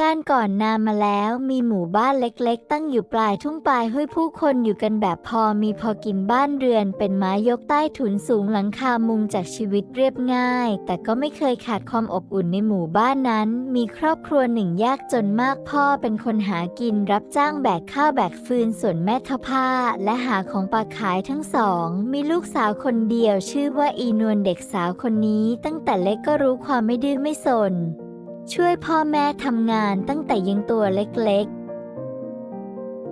การก่อนนานมาแล้วมีหมู่บ้านเล็กๆ ตั้งอยู่ปลายทุ่งปลายห้วยผู้คนอยู่กันแบบพอมีพอกินบ้านเรือนเป็นไม้ยกใต้ถุนสูงหลังคามุงจากชีวิตเรียบง่าย แต่ก็ไม่เคยขาดความอบอุ่นในหมู่บ้านนั้น มีครอบครัวหนึ่งยากจนมากพ่อเป็นคนหากินรับจ้างแบกข้าวแบกฟืนส่วนแม่ทอผ้า และหาของปลาขายทั้งสอง มีลูกสาวคนเดียว ชื่อว่าอีนวลเด็กสาวคนนี้ ตั้งแต่เล็กก็รู้ความไม่ดื้อไม่สน ช่วยพ่อแม่ทำงานตั้งแต่ยังตัวเล็กๆ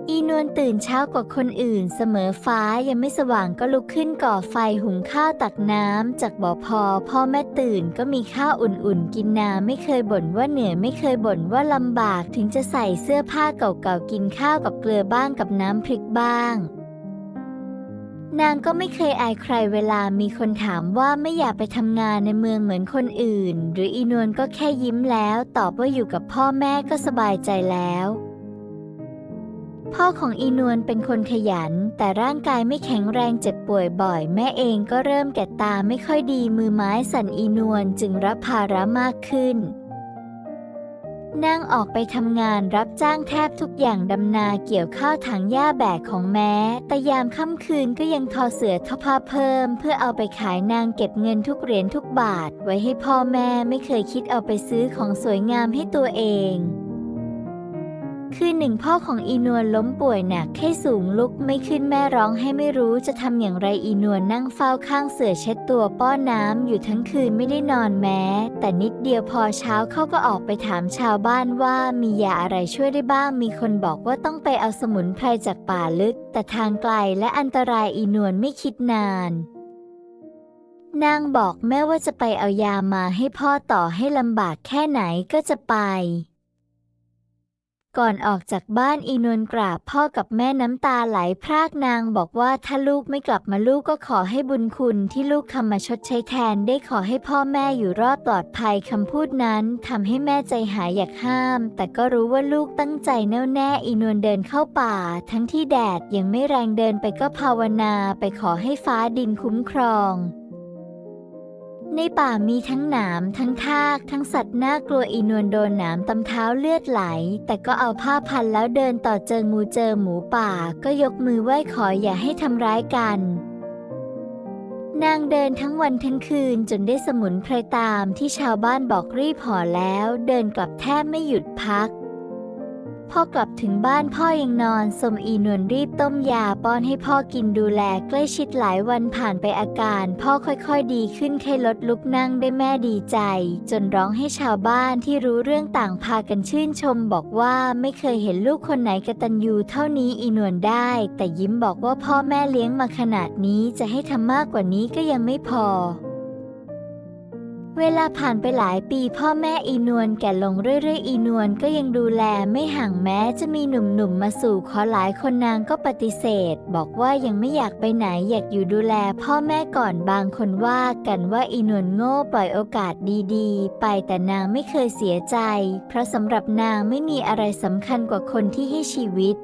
อีนวลตื่นเช้ากว่าคนอื่นเสมอฟ้ายังไม่สว่างก็ลุกขึ้นก่อไฟหุงข้าวตักน้ำจากบ่อพอ พ่อแม่ตื่นก็มีข้าวอุ่นๆ กินนาไม่เคยบ่นว่าเหนื่อยไม่เคยบ่นว่าลำบากถึงจะใส่เสื้อผ้าเก่าๆกินข้าวกับเกลือบ้างกับน้ำพริกบ้าง นางก็ไม่เคยอายใครเวลามีคนถามว่าไม่อยากไปทำงานในเมืองเหมือนคนอื่น หรืออีนวลก็แค่ยิ้มแล้วตอบว่าอยู่กับพ่อแม่ก็สบายใจแล้ว พ่อของอีนวลเป็นคนขยัน แต่ร่างกายไม่แข็งแรงเจ็บป่วยบ่อย แม่เองก็เริ่มแก่ตาไม่ค่อยดีมือไม้สั่นอีนวลจึงรับภาระมากขึ้น นางออกไปทำงานรับจ้างแทบทุกอย่างดำนาเกี่ยวข้าวถังหญ้าแบกของแม้ แต่ยามค่ำคืนก็ยังทอเสือทอผ้าเพิ่ม เพื่อเอาไปขายนางเก็บเงินทุกเหรียญทุกบาท ไว้ให้พ่อแม่ไม่เคยคิดเอาไปซื้อของสวยงามให้ตัวเอง คืนหนึ่งพ่อของอีนวลล้มป่วยหนักไข้สูงลุกไม่ขึ้นแม่ร้องให้ไม่รู้จะทำอย่างไรอีนวลนั่งเฝ้าข้างเสือเช็ดตัวป้อนน้ำอยู่ทั้งคืนไม่ได้นอนแม้ แต่นิดเดียวพอเช้าเขาก็ออกไปถามชาวบ้านว่ามียาอะไรช่วยได้บ้างมีคนบอกว่าต้องไปเอาสมุนไพรจากป่าลึก แต่ทางไกลและอันตรายอีนวลไม่คิดนานนางบอกแม่ว่าจะไปเอายามาให้พ่อต่อให้ลำบากแค่ไหนก็จะไป ก่อนออกจากบ้านอีนวลกราบพ่อกับแม่น้ำตาไหลพรากนางบอกว่าถ้าลูกไม่กลับมาลูกก็ขอให้บุญคุณที่ลูกทำมาชดใช้แทนได้ขอให้พ่อแม่อยู่รอดปลอดภัยคำพูดนั้นทำให้แม่ใจหายอยากห้าม แต่ก็รู้ว่าลูกตั้งใจแน่วแน่อีนวลเดินเข้าป่า ทั้งที่แดดยังไม่แรงเดินไปก็ภาวนาไปขอให้ฟ้าดินคุ้มครอง ในป่ามีทั้งหนาม ทั้งทาก ทั้งสัตว์น่ากลัวอีนวลโดนหนามตำเท้าเลือดไหล แต่ก็เอาผ้าพันแล้วเดินต่อเจองูเจอหมูป่า ก็ยกมือไหว้ขออย่าให้ทำร้ายกัน นางเดินทั้งวันทั้งคืนจนได้สมุนไพรตามที่ชาวบ้านบอกรีบห่อแล้ว เดินกลับแทบไม่หยุดพัก พ่อกลับถึงบ้านพ่อยังนอนสมอีนวลรีบต้มยาป้อนให้พ่อกินดูแลใกล้ชิดหลายวันผ่านไปอาการ พ่อค่อยๆดีขึ้นไข้ลดลุกนั่งได้แม่ดีใจ จนร้องให้ชาวบ้านที่รู้เรื่องต่างพากันชื่นชมบอกว่าไม่เคยเห็นลูกคนไหนกระตันยูเท่านี้อีนวลได้ แต่ยิ้มบอกว่าพ่อแม่เลี้ยงมาขนาดนี้จะให้ทำมากกว่านี้ก็ยังไม่พอ เวลาผ่านไปหลายปีพ่อแม่อีนวลแก่ลงเรื่อยๆ อีนวลก็ยังดูแลไม่ห่างแม้จะมีหนุ่มๆมาสู่ขอหลายคนนางก็ปฏิเสธ บอกว่ายังไม่อยากไปไหนอยากอยู่ดูแลพ่อแม่ก่อนบางคนว่ากันว่าอีนวลโง่ปล่อยโอกาสดีๆ ไปแต่นางไม่เคยเสียใจ เพราะสำหรับนางไม่มีอะไรสำคัญกว่าคนที่ให้ชีวิต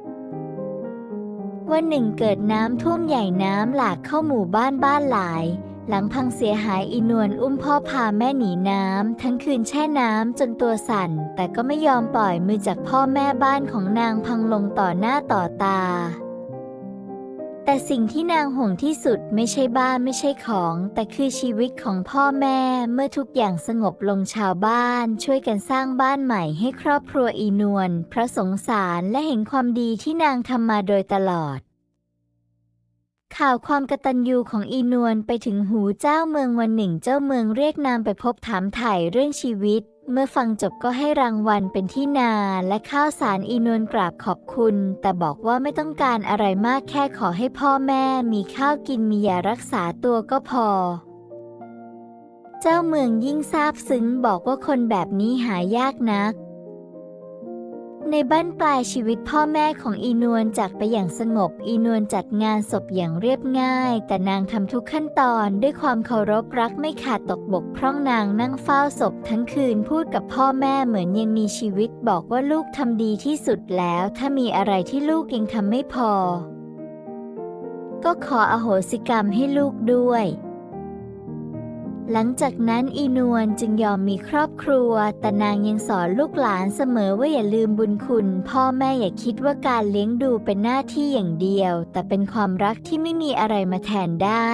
วันหนึ่งเกิดน้ำท่วมใหญ่น้ำหลากเข้าหมู่บ้านบ้านหลาย หลังพังเสียหายอีนวลอุ้มพ่อพาแม่หนีน้ำทั้งคืนแช่น้ำจนตัวสั่น แต่ก็ไม่ยอมปล่อยมือจากพ่อแม่บ้านของนางพังลงต่อหน้าต่อตา แต่สิ่งที่นางห่วงที่สุดไม่ใช่บ้านไม่ใช่ของ แต่คือชีวิตของพ่อแม่เมื่อทุกอย่างสงบลงชาวบ้าน ช่วยกันสร้างบ้านใหม่ให้ครอบครัวอีนวลเพราะสงสารและเห็นความดีที่นางทำมาโดยตลอด ข่าวความกตัญญูของอีนวลไปถึงหูเจ้าเมืองวันหนึ่งเจ้าเมืองเรียกนางไปพบถามถ่ายเรื่องชีวิต เมื่อฟังจบก็ให้รางวัลเป็นที่นาและข้าวสารอีนวลกราบขอบคุณ แต่บอกว่าไม่ต้องการอะไรมากแค่ขอให้พ่อแม่มีข้าวกินมียารักษาตัวก็พอ เจ้าเมืองยิ่งซาบซึ้งบอกว่าคนแบบนี้หายากนัก ในบ้านปลายชีวิตพ่อแม่ของอีนวลจากไปอย่างสงบ อีนวลจัดงานศพอย่างเรียบง่าย แต่นางทำทุกขั้นตอนด้วยความเคารพรักไม่ขาดตกบกพร่องนางนั่งเฝ้าศพทั้งคืนพูดกับพ่อแม่เหมือนยังมีชีวิต บอกว่าลูกทำดีที่สุดแล้ว ถ้ามีอะไรที่ลูกยังทำไม่พอ ก็ขออโหสิกรรมให้ลูกด้วย หลังจากนั้นอีนวลจึงยอมมีครอบครัว แต่นางยังสอนลูกหลานเสมอว่าอย่าลืมบุญคุณ พ่อแม่อย่าคิดว่าการเลี้ยงดูเป็นหน้าที่อย่างเดียว แต่เป็นความรักที่ไม่มีอะไรมาแทนได้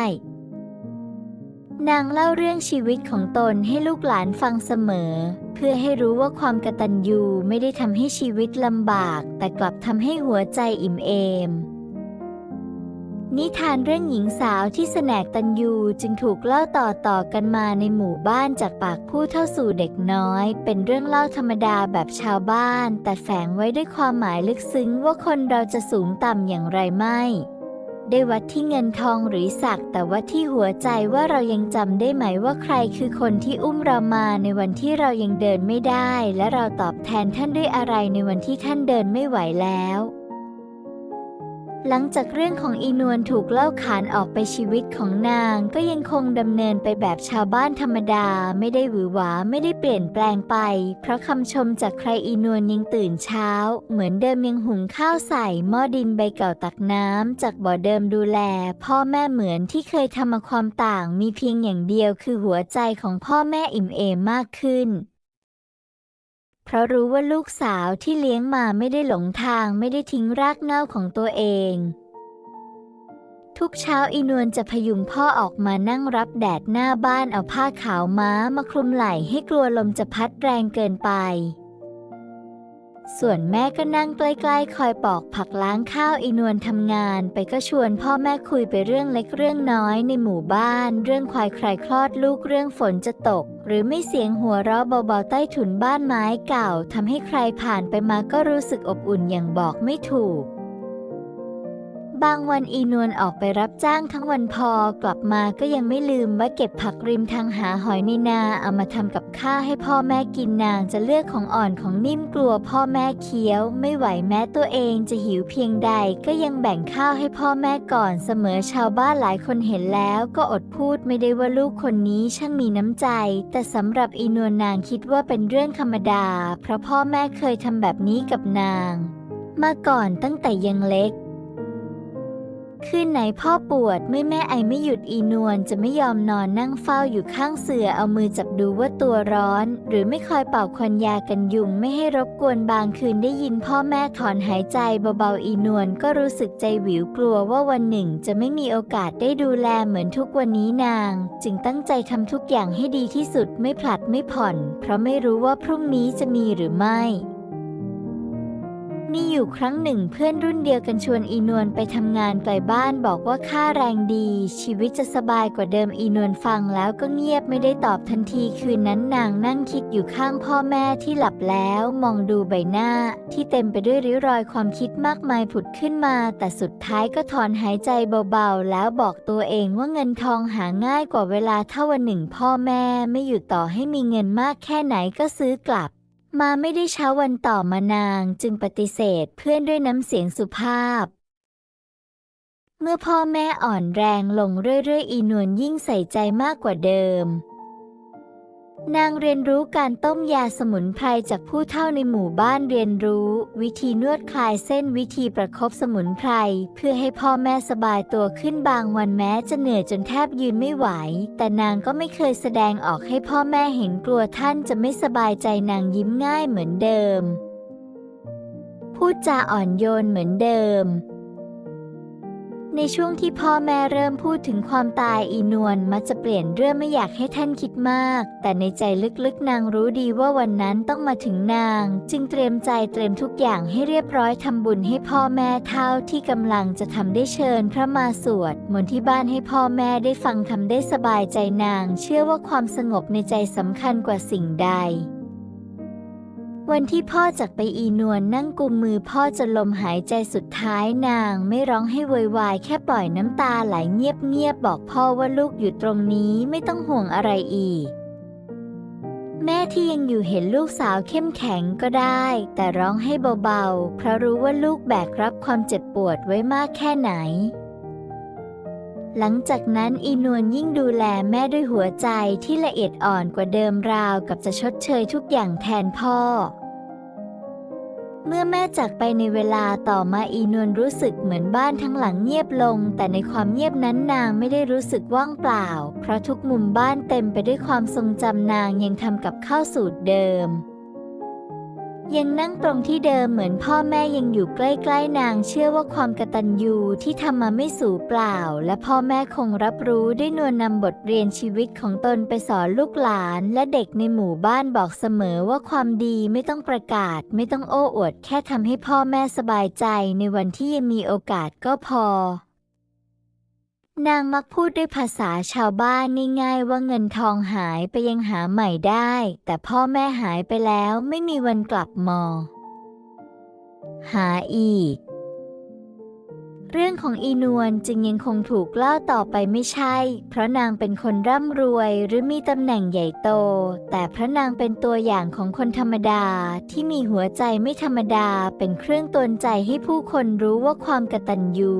นางเล่าเรื่องชีวิตของตนให้ลูกหลานฟังเสมอ เพื่อให้รู้ว่าความกตัญญูไม่ได้ทำให้ชีวิตลำบาก แต่กลับทำให้หัวใจอิ่มเอม นิทานเรื่องหญิงสาวที่แสนกตัญญูจึงถูกเล่าต่อต่อๆกันมาในหมู่บ้านจากปากผู้เท่าสู่เด็กน้อย เป็นเรื่องเล่าธรรมดาแบบชาวบ้าน แต่แฝงไว้ด้วยความหมายลึกซึ้งว่าคนเราจะสูงต่ำอย่างไรไม่ ได้วัดที่เงินทองหรือศักดิ์แต่ว่าที่หัวใจว่าเรายังจำได้ไหมว่าใครคือคนที่อุ้มเรามาในวันที่เรายังเดินไม่ได้ และเราตอบแทนท่านด้วยอะไรในวันที่ท่านเดินไม่ไหวแล้ว หลังจากเรื่องของอีนวลถูกเล่าขานออกไปชีวิตของนางก็ยังคงดำเนินไปแบบชาวบ้านธรรมดา ไม่ได้หวือหวาไม่ได้เปลี่ยนแปลงไป เพราะคำชมจากใครอีนวลยังตื่นเช้า เหมือนเดิมยังหุงข้าวใส่หม้อดินใบเก่าตักน้ำจากบ่อเดิมดูแล พ่อแม่เหมือนที่เคยทำมาความต่างมีเพียงอย่างเดียวคือหัวใจของพ่อแม่อิ่มเอมมากขึ้น เพราะรู้ว่าลูกสาวที่เลี้ยงมาไม่ได้หลงทางไม่ได้ทิ้งรากเหง้าของตัวเอง ทุกเช้าอีนวลจะพยุงพ่อออกมานั่งรับแดดหน้าบ้านเอาผ้าขาวม้ามาคลุมไหล่ให้กลัวลมจะพัดแรงเกินไป ส่วนแม่ก็นั่งใกล้ๆ คอยปอกผักล้างข้าวอีนวลทำงาน ไปก็ชวนพ่อแม่คุยไปเรื่องเล็กเรื่องน้อยในหมู่บ้าน เรื่องควายใครคลอดลูกเรื่องฝนจะตก หรือไม่เสียงหัวเราะเบาๆ ใต้ถุนบ้านไม้เก่าทำให้ใครผ่านไปมาก็รู้สึกอบอุ่นอย่างบอกไม่ถูก บางวันอีนวลออกไปรับจ้างทั้งวันพอกลับมาก็ยังไม่ลืมว่าเก็บผักริมทางหาหอยในนาเอามาทำกับข้าวให้พ่อแม่กินนางจะเลือกของอ่อนของนิ่มกลัวพ่อแม่เคี้ยว ไม่ไหวแม้ตัวเองจะหิวเพียงใด ก็ยังแบ่งข้าวให้พ่อแม่ก่อนเสมอชาวบ้านหลายคนเห็นแล้วก็อดพูดไม่ได้ว่าลูกคนนี้ช่างมีน้ำใจ แต่สำหรับอีนวลนางคิดว่าเป็นเรื่องธรรมดา เพราะพ่อแม่เคยทำแบบนี้กับนาง มาก่อนตั้งแต่ยังเล็ก คืนไหนพ่อปวดเมื่อแม่ไอไม่หยุดอีนวลจะไม่ยอมนอนนั่งเฝ้าอยู่ข้างเสือเอามือจับดูว่าตัวร้อน หรือไม่คอยเป่าควันยากันยุงไม่ให้รบกวนบางคืนได้ยินพ่อแม่ถอนหายใจเบาๆอีนวลก็รู้สึกใจหวิวกลัวว่าวันหนึ่งจะไม่มีโอกาสได้ดูแลเหมือนทุกวันนี้นาง จึงตั้งใจทำทุกอย่างให้ดีที่สุดไม่ผลัดไม่ผ่อน เพราะไม่รู้ว่าพรุ่งนี้จะมีหรือไม่ มีอยู่ครั้งหนึ่งเพื่อนรุ่นเดียวกันชวนอีนวลไปทำงานไกลบ้านบอกว่าค่าแรงดี ชีวิตจะสบายกว่าเดิมอีนวลฟังแล้วก็เงียบไม่ได้ตอบทันทีคืนนั้นนางนั่งคิดอยู่ข้างพ่อแม่ที่หลับแล้วมองดูใบหน้า ที่เต็มไปด้วยริ้วรอยความคิดมากมายผุดขึ้นมา แต่สุดท้ายก็ถอนหายใจเบาๆ แล้วบอกตัวเองว่าเงินทองหาง่ายกว่าเวลาถ้าวันหนึ่งพ่อแม่ไม่อยู่ต่อให้มีเงินมากแค่ไหนก็ซื้อกลับ มาไม่ได้เช้าวันต่อมานางจึงปฏิเสธเพื่อนด้วยน้ำเสียงสุภาพ เมื่อพ่อแม่อ่อนแรงลงเรื่อยๆ อีนวลยิ่งใส่ใจมากกว่าเดิม นางเรียนรู้การต้มยาสมุนไพรจากผู้เฒ่าในหมู่บ้านเรียนรู้ วิธีนวดคลายเส้นวิธีประคบสมุนไพรเพื่อให้พ่อแม่สบายตัวขึ้นบางวันแม้จะเหนื่อยจนแทบยืนไม่ไหว แต่นางก็ไม่เคยแสดงออกให้พ่อแม่เห็นกลัวท่านจะไม่สบายใจนางยิ้มง่ายเหมือนเดิม พูดจาอ่อนโยนเหมือนเดิม ในช่วงที่พ่อแม่เริ่มพูดถึงความตายอีนวลมักจะเปลี่ยนเรื่องไม่อยากให้ท่านคิดมาก แต่ในใจลึกๆนางรู้ดีว่าวันนั้นต้องมาถึงนาง จึงเตรียมใจเตรียมทุกอย่างให้เรียบร้อยทำบุญให้พ่อแม่เท่าที่กำลังจะทำได้เชิญพระมาสวดมนต์ที่บ้านให้พ่อแม่ได้ฟังทำได้สบายใจนาง เชื่อว่าความสงบในใจสำคัญกว่าสิ่งใด วันที่พ่อจากไปอีนวลนั่งกุมมือพ่อจนลมหายใจสุดท้ายนางไม่ร้องให้โวยวายแค่ปล่อยน้ำตาไหลเงียบๆบอกพ่อว่าลูกอยู่ตรงนี้ไม่ต้องห่วงอะไรอีก แม่ที่ยังอยู่เห็นลูกสาวเข้มแข็งก็ได้ แต่ร้องให้เบาๆเพราะรู้ว่าลูกแบกรับความเจ็บปวดไว้มากแค่ไหน หลังจากนั้นอีนวลยิ่งดูแลแม่ด้วยหัวใจที่ละเอียดอ่อนกว่าเดิมราวกับจะชดเชยทุกอย่างแทนพ่อ เมื่อแม่จากไปในเวลาต่อมาอีนวลรู้สึกเหมือนบ้านทั้งหลังเงียบลง แต่ในความเงียบนั้นนางไม่ได้รู้สึกว่างเปล่า เพราะทุกมุมบ้านเต็มไปด้วยความทรงจำนางยังทำกับข้าวสูตรเดิม ยังนั่งตรงที่เดิมเหมือนพ่อแม่ยังอยู่ใกล้ๆนางเชื่อว่าความกตัญญูที่ทำมาไม่สูญเปล่า และพ่อแม่คงรับรู้ได้นวลนำบทเรียนชีวิตของตนไปสอนลูกหลาน และเด็กในหมู่บ้านบอกเสมอว่าความดีไม่ต้องประกาศ ไม่ต้องโอ้อวด แค่ทำให้พ่อแม่สบายใจในวันที่ยังมีโอกาสก็พอ นางมักพูดด้วยภาษาชาวบ้านง่ายๆว่าเงินทองหายไปยังหาใหม่ได้ แต่พ่อแม่หายไปแล้วไม่มีวันกลับมอ หาอีก เรื่องของอีนวลจึงยังคงถูกเล่าต่อไปไม่ใช่ เพราะนางเป็นคนร่ำรวยหรือมีตำแหน่งใหญ่โต แต่พระนางเป็นตัวอย่างของคนธรรมดาที่มีหัวใจไม่ธรรมดาเป็นเครื่องตือนใจให้ผู้คนรู้ว่าความกตัญญู